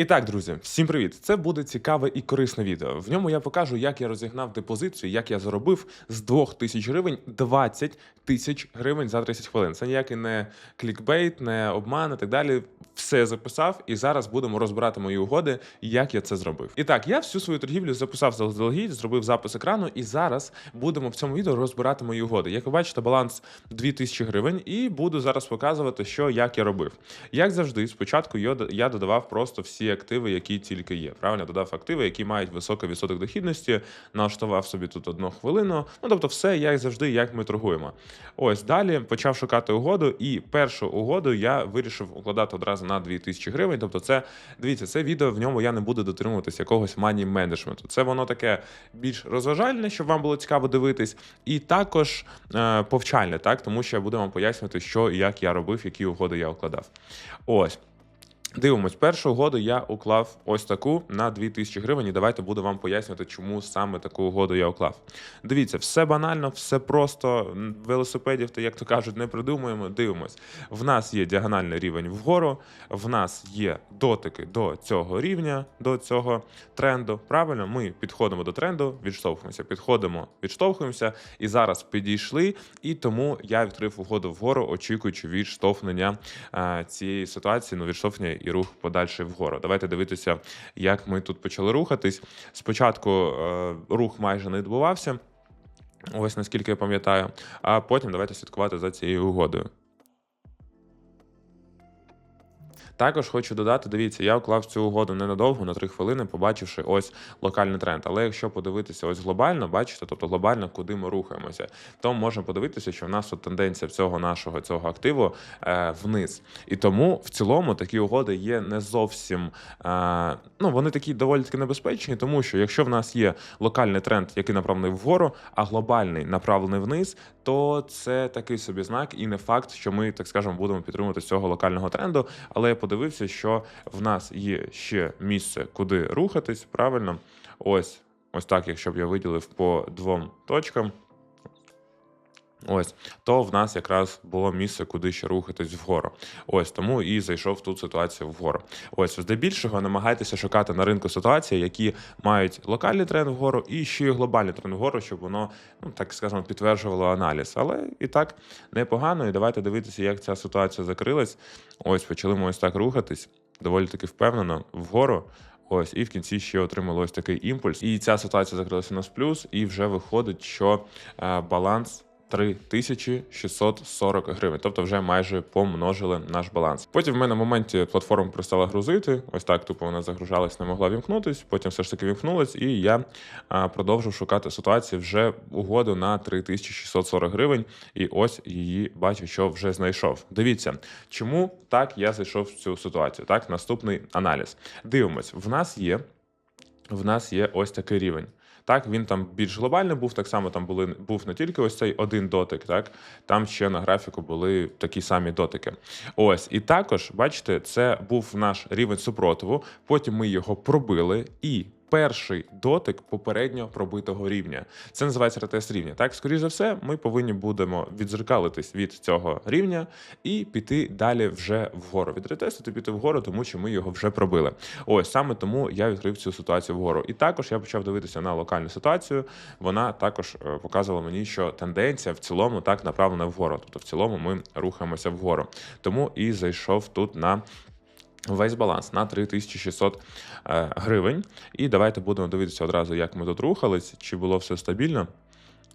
І так, друзі, всім привіт! Це буде цікаве і корисне відео. В ньому я покажу, як я розігнав депозицію, як я заробив з 2000 гривень 20 тисяч гривень за 30 хвилин. Це ніякий не клікбейт, не обман і так далі. Все записав, і зараз будемо розбирати мої угоди, як я це зробив. І так, я всю свою торгівлю записав заздалегідь, зробив запис екрану, і зараз будемо в цьому відео розбирати мої угоди. Як ви бачите, баланс 2000 гривень, і буду зараз показувати, що як я робив. Як завжди, спочатку я додавав просто всі активи, які тільки є. Правильно додав активи, які мають високий відсоток дохідності, налаштував собі тут одну хвилину. Ну тобто, все як завжди, як ми торгуємо. Ось далі почав шукати угоду, і першу угоду я вирішив укладати одразу на 2000 гривень. Тобто, це дивіться, це відео в ньому я не буду дотримуватися якогось мані менеджменту. Це воно таке більш розважальне, щоб вам було цікаво дивитись, і також е, повчальне, так тому що я буду вам пояснювати, що і як я робив, які угоди я укладав. Ось. Дивимось, першу угоду я уклав ось таку на 2000 гривень. І давайте буду вам пояснювати, чому саме таку угоду я уклав. Дивіться, все банально, все просто. Велосипедів, то як то кажуть, не придумуємо. Дивимось. В нас є діагональний рівень вгору, в нас є дотики до цього рівня, до цього тренду. Правильно, ми підходимо до тренду, відштовхуємося, підходимо, відштовхуємося, і зараз підійшли. І тому я відкрив угоду вгору, очікуючи відштовхнення е, цієї ситуації, ну відштовхнення і рух подальший вгору. Давайте дивитися, як ми тут почали рухатись. Спочатку е, рух майже не відбувався. Ось наскільки я пам'ятаю. А потім давайте слідкувати за цією угодою. Також хочу додати, дивіться, я уклав цю угоду ненадовго, на 3 хвилини, побачивши ось локальний тренд. Але якщо подивитися ось глобально, бачите, тобто глобально, куди ми рухаємося, то можна подивитися, що в нас тут тенденція всього нашого цього активу е, вниз. І тому в цілому такі угоди є не зовсім е, ну вони такі доволі таки небезпечні, тому що якщо в нас є локальний тренд, який направлений вгору, а глобальний направлений вниз, то це такий собі знак, і не факт, що ми так скажемо будемо підтримувати цього локального тренду. Але я подивився, що в нас є ще місце, куди рухатись. Правильно, ось ось так, якщо б я виділив по двом точкам. Ось, то в нас якраз було місце, куди ще рухатись вгору. Ось тому і зайшов тут ситуацію вгору. Ось, здебільшого намагайтеся шукати на ринку ситуації, які мають локальний тренд вгору і ще й глобальний тренд вгору, щоб воно, ну так скажемо, підтверджувало аналіз. Але і так непогано. І давайте дивитися, як ця ситуація закрилась. Ось почали ми ось так рухатись, доволі таки впевнено, вгору. Ось, і в кінці ще отримали ось такий імпульс. І ця ситуація закрилася у нас плюс, і вже виходить, що е, баланс. 3640 гривень, тобто вже майже помножили наш баланс. Потім в мене в моменті платформа перестала грузити. Ось так тупо вона загружалась, не могла вімкнутись. Потім все ж таки вімкнулась, і я продовжив шукати ситуацію вже угоду на 3640 гривень. І ось її бачу, що вже знайшов. Дивіться, чому так я зайшов в цю ситуацію. Так, наступний аналіз. Дивимось, в нас є. В нас є ось такий рівень. Так, він там більш глобальний був. Так само там були був не тільки ось цей один дотик, так там ще на графіку були такі самі дотики. Ось, і також, бачите, це був наш рівень супротиву. Потім ми його пробили і. Перший дотик попередньо пробитого рівня. Це називається ретест рівня. Так, скоріш за все, ми повинні будемо відзеркалитись від цього рівня і піти далі вже вгору. Від ретесту піти вгору, тому що ми його вже пробили. Ось саме тому я відкрив цю ситуацію вгору. І також я почав дивитися на локальну ситуацію. Вона також е, показувала мені, що тенденція в цілому так направлена вгору. Тобто, в цілому ми рухаємося вгору. Тому і зайшов тут на. Весь баланс на 3600 е, гривень. І давайте будемо дивитися одразу, як ми тут рухались, чи було все стабільно.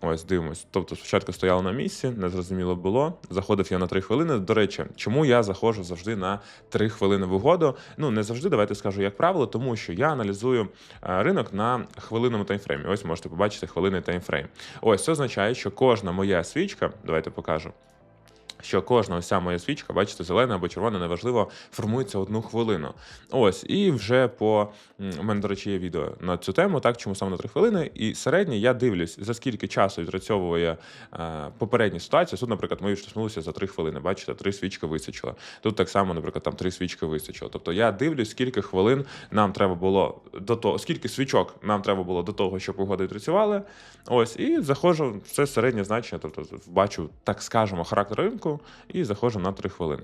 Ось дивимось. Тобто, спочатку стояло на місці, незрозуміло було. Заходив я на 3 хвилини. До речі, чому я заходжу завжди на 3 хвилини в угоду? Ну не завжди, давайте скажу як правило, тому що я аналізую е, ринок на хвилинному таймфреймі. Ось можете побачити хвилинний таймфрейм. Ось це означає, що кожна моя свічка, давайте покажу що кожна ця моя свічка, бачите, зелена або червона, неважливо, формується одну хвилину. Ось, і вже по мене, до речі, є відео на цю тему, так чому саме на 3 хвилини. І середнє я дивлюсь, за скільки часу відпрацьовує е, попередні ситуації. Тут, наприклад, ми відштовхнулися за 3 хвилини. Бачите, 3 свічки вистачило. Тут так само, наприклад, там 3 свічки вистачило. Тобто я дивлюсь, скільки хвилин нам треба було до того, скільки свічок нам треба було до того, щоб угоди відпрацювали. Ось, і заходжу, це середнє значення, тобто бачу, так скажемо, характер ринку. І заходжу на 3 хвилини.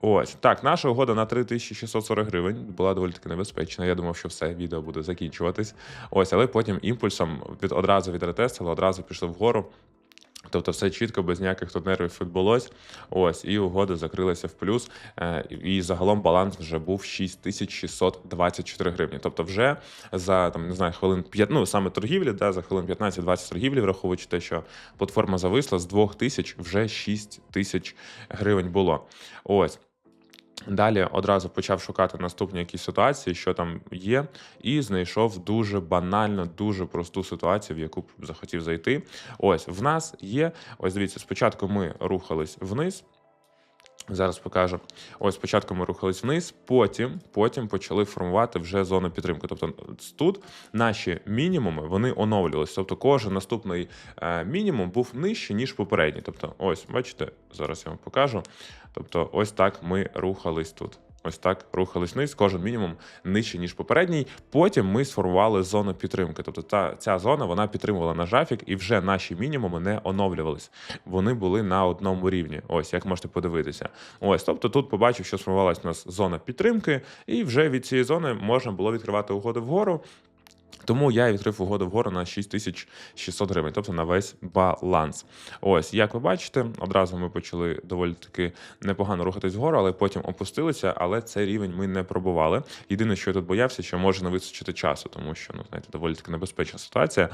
Ось так, наша угода на 3640 гривень була доволі таки небезпечна. Я думав, що все відео буде закінчуватись. Ось, але потім імпульсом від одразу від ретестили, одразу пішли вгору. Тобто все чітко, без ніяких тут нервів відбулось. Ось, і угода закрилася в плюс. Е, І загалом баланс вже був 6624 гривні. Тобто, вже за там не знаю, хвилин 5, ну саме торгівлі, да, за хвилин 15-20 торгівлі, враховуючи те, що платформа зависла, з 2000 вже 6 тисяч гривень було. Ось. Далі одразу почав шукати наступні якісь ситуації, що там є, і знайшов дуже банально, дуже просту ситуацію, в яку б захотів зайти. Ось в нас є. Ось дивіться, спочатку ми рухались вниз. Зараз покажу. Ось спочатку ми рухались вниз, потім, потім почали формувати вже зону підтримки. Тобто тут наші мінімуми вони оновлювалися. Тобто кожен наступний е, мінімум був нижче, ніж попередній. Тобто, ось, бачите, зараз я вам покажу. Тобто, ось так ми рухались тут. Ось так рухались низ, кожен мінімум нижче, ніж попередній. Потім ми сформували зону підтримки. Тобто та, ця зона вона підтримувала наш графік, і вже наші мінімуми не оновлювались. Вони були на одному рівні. Ось, як можете подивитися. Ось, тобто тут побачив, що сформувалась у нас зона підтримки, і вже від цієї зони можна було відкривати угоди вгору. Тому я відкрив угоду вгору на 6600 гривень, тобто на весь баланс. Ось, як ви бачите, одразу ми почали доволі таки непогано рухатись вгору, але потім опустилися. Але цей рівень ми не пробували. Єдине, що я тут боявся, що може не вистачити часу, тому що ну знаєте, доволі таки небезпечна ситуація.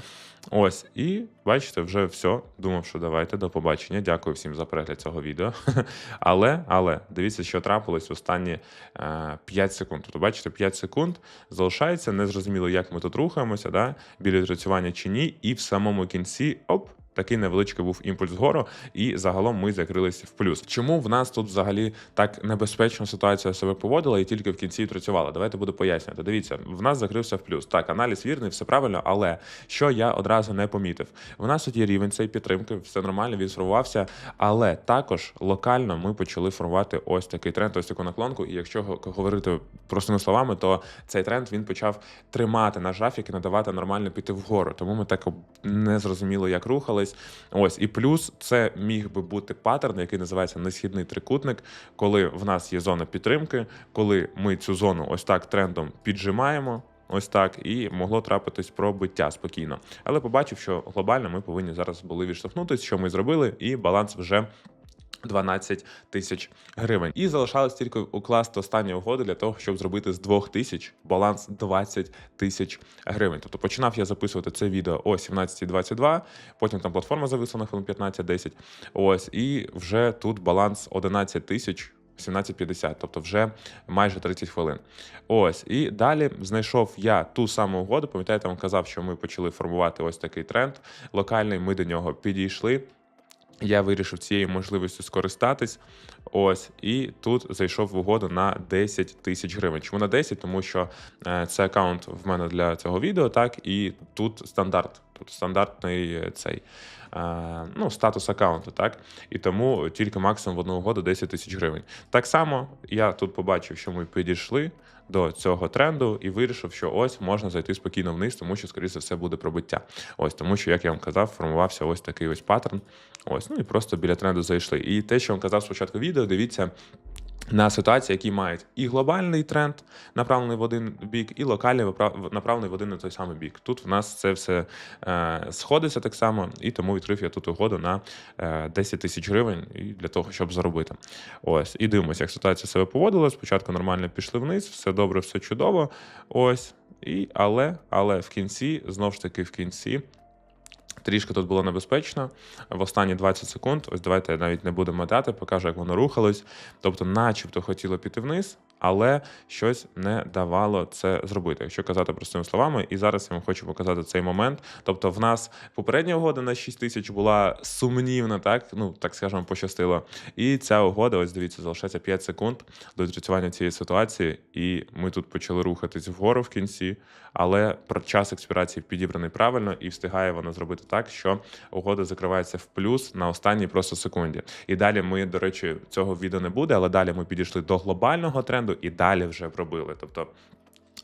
Ось, і бачите, вже все. Думав, що давайте до побачення. Дякую всім за перегляд цього відео. Але, але дивіться, що трапилось в останні е, 5 секунд. Тобто, бачите, 5 секунд залишається. Незрозуміло, як ми тут рухаємося, да? біля відпрацювання чи ні, і в самому кінці оп. Такий невеличкий був імпульс вгору, і загалом ми закрилися в плюс. Чому в нас тут взагалі так небезпечна ситуація себе поводила і тільки в кінці працювала? Давайте буду пояснювати. Дивіться, в нас закрився в плюс. Так, аналіз вірний, все правильно, але що я одразу не помітив? В нас тут рівень цієї підтримки, все нормально, він сформувався, але також локально ми почали формувати ось такий тренд, ось таку наклонку. І якщо говорити простими словами, то цей тренд він почав тримати наш графік і надавати нормально піти вгору. Тому ми так не зрозуміло, як рухали рухались. Ось і плюс це міг би бути паттерн, який називається несхідний трикутник, коли в нас є зона підтримки, коли ми цю зону ось так трендом піджимаємо. Ось так і могло трапитись пробиття спокійно. Але побачив, що глобально ми повинні зараз були відштовхнутися, що ми зробили, і баланс вже 12 тисяч гривень. І залишалось тільки укласти останню угоду для того, щоб зробити з 2 тисяч баланс 20 тисяч гривень. Тобто починав я записувати це відео о 17.22, потім там платформа зависла на хвилин 15-10. Ось, і вже тут баланс 11 тисяч. 17.50, тобто вже майже 30 хвилин. Ось і далі знайшов я ту саму угоду. Пам'ятаєте, вам казав, що ми почали формувати ось такий тренд локальний. Ми до нього підійшли. Я вирішив цією можливістю скористатись. Ось, і тут зайшов в угоду на 10 тисяч гривень. Чому на 10? Тому що е, це аккаунт в мене для цього відео, так, і тут стандарт, тут стандартний цей е, ну, статус аккаунту, так. І тому тільки максимум в одну угоду 10 тисяч гривень. Так само я тут побачив, що ми підійшли до цього тренду і вирішив, що ось можна зайти спокійно вниз, тому що, скоріше за все, буде пробиття. Ось тому, що, як я вам казав, формувався ось такий ось паттерн. Ось, ну і просто біля тренду зайшли. І те, що я вам казав спочатку відео, дивіться на ситуації, які мають і глобальний тренд, направлений в один бік, і локальний направлений в один на той самий бік. Тут в нас це все е, сходиться так само, і тому відкрив я тут угоду на е, 10 тисяч гривень для того, щоб заробити. Ось, і дивимося, як ситуація себе поводила. Спочатку нормально пішли вниз, все добре, все чудово. Ось. І, Але але в кінці, знову ж таки, в кінці Трішки тут було небезпечно. В останні 20 секунд, ось давайте навіть не будемо мотати, покажу, як воно рухалось. Тобто, начебто хотіло піти вниз, але щось не давало це зробити. Якщо казати простими словами, і зараз я вам хочу показати цей момент. Тобто, в нас попередня угода на 6 тисяч була сумнівна, так ну так скажемо, пощастило. І ця угода, ось дивіться, залишається 5 секунд до відпрацювання цієї ситуації, і ми тут почали рухатись вгору в кінці, але час експірації підібраний правильно і встигає вона зробити так, що угода закривається в плюс на останній просто секунді. І далі ми, до речі, цього відео не буде, але далі ми підійшли до глобального тренду і далі вже пробили. Тобто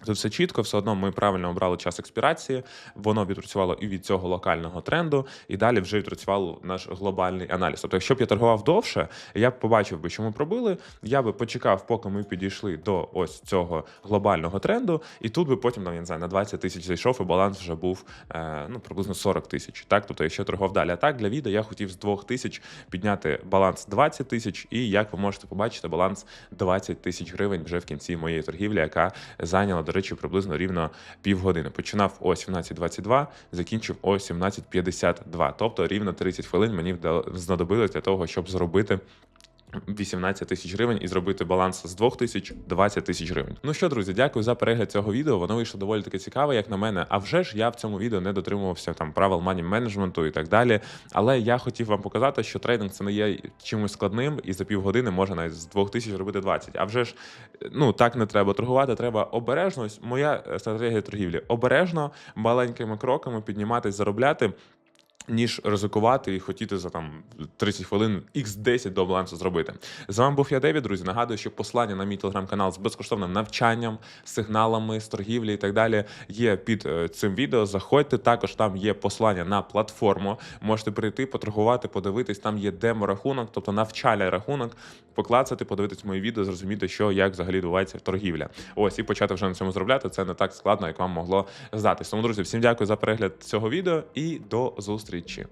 Тут все чітко, все одно ми правильно обрали час експірації, воно відпрацювало і від цього локального тренду, і далі вже відпрацював наш глобальний аналіз. Тобто, якщо б я торгував довше, я б побачив би, що ми пробили. Я би почекав, поки ми підійшли до ось цього глобального тренду, і тут би потім там, я не знаю, на 20 тисяч зайшов, і баланс вже був е, ну приблизно 40 тисяч. Так, тобто, якщо торгував далі. А так для відео я хотів з 2 тисяч підняти баланс 20 тисяч, і як ви можете побачити, баланс 20 тисяч гривень вже в кінці моєї торгівлі, яка зайняла, до речі, приблизно рівно півгодини. Починав о 17.22, закінчив о 17.52. Тобто рівно 30 хвилин мені знадобилось для того, щоб зробити. 18 тисяч гривень і зробити баланс з 2 тисяч 20 тисяч гривень. Ну що, друзі, дякую за перегляд цього відео. Воно вийшло доволі таки цікаве, як на мене. А вже ж я в цьому відео не дотримувався там правил мані менеджменту і так далі. Але я хотів вам показати, що трейдинг це не є чимось складним, і за півгодини можна навіть з 2 тисяч робити 20. А вже ж ну так не треба торгувати. Треба обережно. Моя е, стратегія торгівлі обережно, маленькими кроками підніматись, заробляти ніж ризикувати і хотіти за там 30 хвилин x10 до балансу зробити. З вами був я Девід, друзі. Нагадую, що послання на мій телеграм-канал з безкоштовним навчанням, сигналами з торгівлі і так далі є під е, цим відео. Заходьте. Також там є послання на платформу. Можете прийти, поторгувати, подивитись. Там є демо-рахунок, тобто навчальний рахунок, поклацати, подивитись мої відео, зрозуміти, що як взагалі відбувається торгівля. Ось і почати вже на цьому заробляти. Це не так складно, як вам могло здатись. Тому, друзі, всім дякую за перегляд цього відео і до зустрічі тричі.